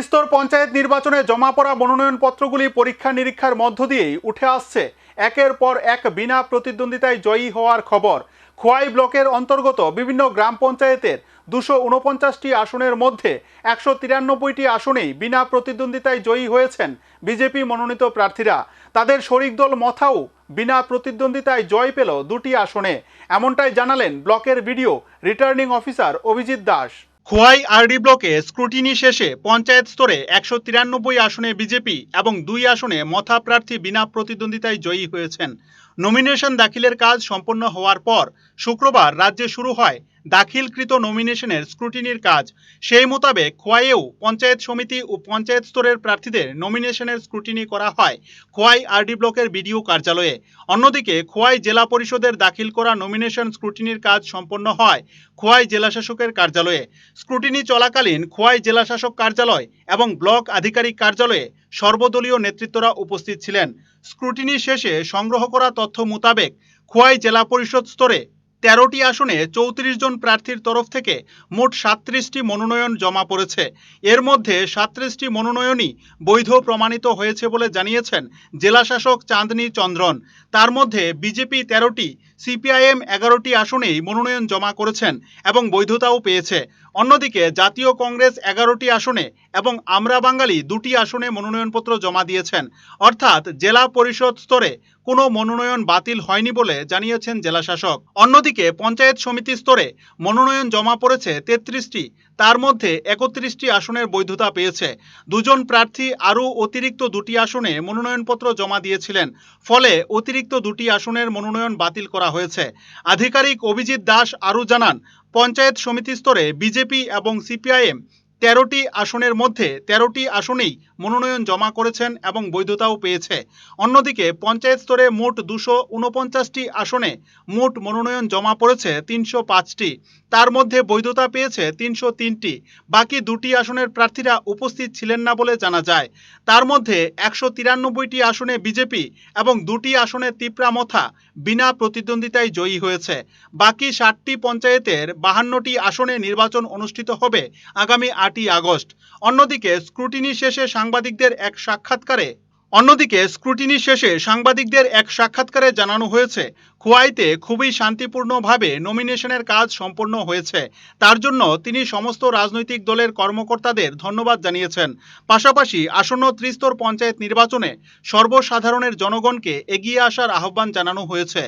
ত্রিস্তর পঞ্চায়েত নির্বাচনে জমা পড়া মনোনয়নপত্রগুলি পরীক্ষা নিরীক্ষার মধ্য দিয়েই উঠে আসছে। একের পর এক বিনা প্রতিদ্বন্দ্বিতায় জয়ী হওয়ার খবর। খোয়াই ব্লকের অন্তর্গত বিভিন্ন গ্রাম পঞ্চায়েতের দুশো উনপঞ্চাশটি আসনের মধ্যে একশো তিরানব্বইটি আসনেই বিনা প্রতিদ্বন্দ্বিতায় জয়ী হয়েছেন বিজেপি মনোনীত প্রার্থীরা। তাদের শরিক দল মথাও বিনা প্রতিদ্বন্দ্বিতায় জয় পেল দুটি আসনে। এমনটাই জানালেন ব্লকের BDO returning officer Abhijit Das. Khowai RD ব্লকে স্ক্রুটিনি শেষে পঞ্চায়েত স্তরে একশো তিরানব্বই আসনে বিজেপি এবং দুই আসনে মথা প্রার্থী বিনা প্রতিদ্বন্দ্বিতায় জয়ী হয়েছেন। নমিনেশন দাখিলের কাজ সম্পন্ন হওয়ার পর শুক্রবার রাজ্যে শুরু হয় দাখিলকৃত নমিনেশনের স্ক্রুটিনির কাজ। সেই মোতাবেক খোয়াইয়েও পঞ্চায়েত সমিতি ও পঞ্চায়েত স্তরের প্রার্থীদের নমিনেশনের স্ক্রুটিনি করা হয় খোয়াই আরডি ব্লকের বিডিও কার্যালয়ে। অন্যদিকে খোয়াই জেলা পরিষদের দাখিল করা নমিনেশন স্ক্রুটিনির কাজ সম্পন্ন হয় খোয়াই জেলাশাসকের কার্যালয়ে। স্ক্রুটিনি চলাকালীন খোয়াই জেলাশাসক কার্যালয় এবং ব্লক আধিকারিক কার্যালয়ে সর্বদলীয় নেতৃত্বরা উপস্থিত ছিলেন। স্ক্রুটিনি শেষে সংগ্রহ করা তথ্য মোতাবেক খোয়াই জেলা পরিষদ স্তরে তেরোটি আসনে চৌত্রিশ জন প্রার্থীর তরফ থেকে মোট সাতত্রিশটি মনোনয়ন জমা পড়েছে। এর মধ্যে সাতত্রিশটি মনোনয়নই বৈধ প্রমাণিত হয়েছে বলে জানিয়েছেন জেলাশাসক চাঁদনী চন্দ্রন। তার মধ্যে বিজেপি তেরোটি সিপিআইএম এগারোটি আসনেই মনোনয়ন জমা করেছেন এবং বৈধতাও পেয়েছে। অন্যদিকে জাতীয় কংগ্রেস এগারোটি আসনে এবং আমরা বাঙালি দুটি আসনে মনোনয়নপত্র জমা দিয়েছেন। অর্থাৎ জেলা পরিষদ স্তরে কোনো মনোনয়ন বাতিল হয়নি বলে জানিয়েছেন জেলাশাসক অন্যদিকে পঞ্চায়েত সমিতি স্তরে মনোনয়ন জমা পড়েছে তেত্রিশটি, তার মধ্যে একত্রিশটি আসনের বৈধতা পেয়েছে। দুজন প্রার্থী আরও অতিরিক্ত দুটি আসনে মনোনয়নপত্র জমা দিয়েছিলেন, ফলে অতিরিক্ত দুটি আসনের মনোনয়ন বাতিল করা হয়েছে। আধিকারিক অভিজিৎ দাস আরও জানান পঞ্চায়েত সমিতি স্তরে বিজেপি এবং সিপিআইএম তেরোটি আসনের মধ্যে তেরোটি আসনেই মনোনয়ন জমা করেছেন এবং বৈধতাও পেয়েছে। অন্যদিকে পঞ্চায়েত স্তরে মোট দুশো উনপঞ্চাশটি আসনে মোট মনোনয়ন জমা পড়েছে তিনশো পাঁচটি। তার মধ্যে বৈধতা পেয়েছে তিনশো তিনটি। বাকি দুটি আসনের প্রার্থীরা উপস্থিত ছিলেন না বলে জানা যায়। তার মধ্যে একশো তিরানব্বইটি আসনে বিজেপি এবং দুটি আসনে তিপ্রামথা বিনা প্রতিদ্বন্দ্বিতায় জয়ী হয়েছে। বাকি ষাটটি পঞ্চায়েতের বাহান্নটি আসনে নির্বাচন অনুষ্ঠিত হবে আগামী আটই আগস্ট অন্যদিকে স্ক্রুটিনি শেষে সাংবাদিকদের এক সাক্ষাৎকারে অন্যদিকে স্ক্রুটিনি শেষে সাংবাদিকদের এক সাক্ষাৎকারে জানানো হয়েছে খোয়াইতে খুবই শান্তিপূর্ণভাবে নমিনেশনের কাজ সম্পন্ন হয়েছে তার জন্য তিনি সমস্ত রাজনৈতিক দলের কর্মকর্তাদের ধন্যবাদ জানিয়েছেন পাশাপাশি আসন্ন ত্রিস্তর পঞ্চায়েত নির্বাচনে সর্বসাধারণের জনগণকে এগিয়ে আসার আহ্বান জানানো হয়েছে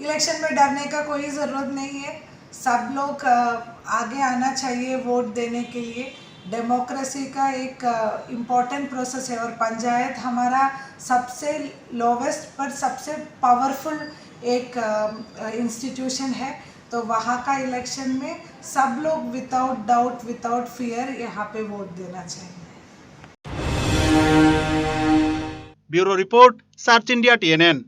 इलेक्शन में डरने का कोई ज़रूरत नहीं है सब लोग आगे आना चाहिए वोट देने के लिए। डेमोक्रेसी का एक इंपॉर्टेंट प्रोसेस है और पंचायत हमारा सबसे लोवेस्ट पर सबसे पावरफुल एक इंस्टीट्यूशन है। तो वहाँ का इलेक्शन में सब लोग विदाउट डाउट विदाउट फियर यहाँ पे वोट देना चाहिए। Bureau report search India TNN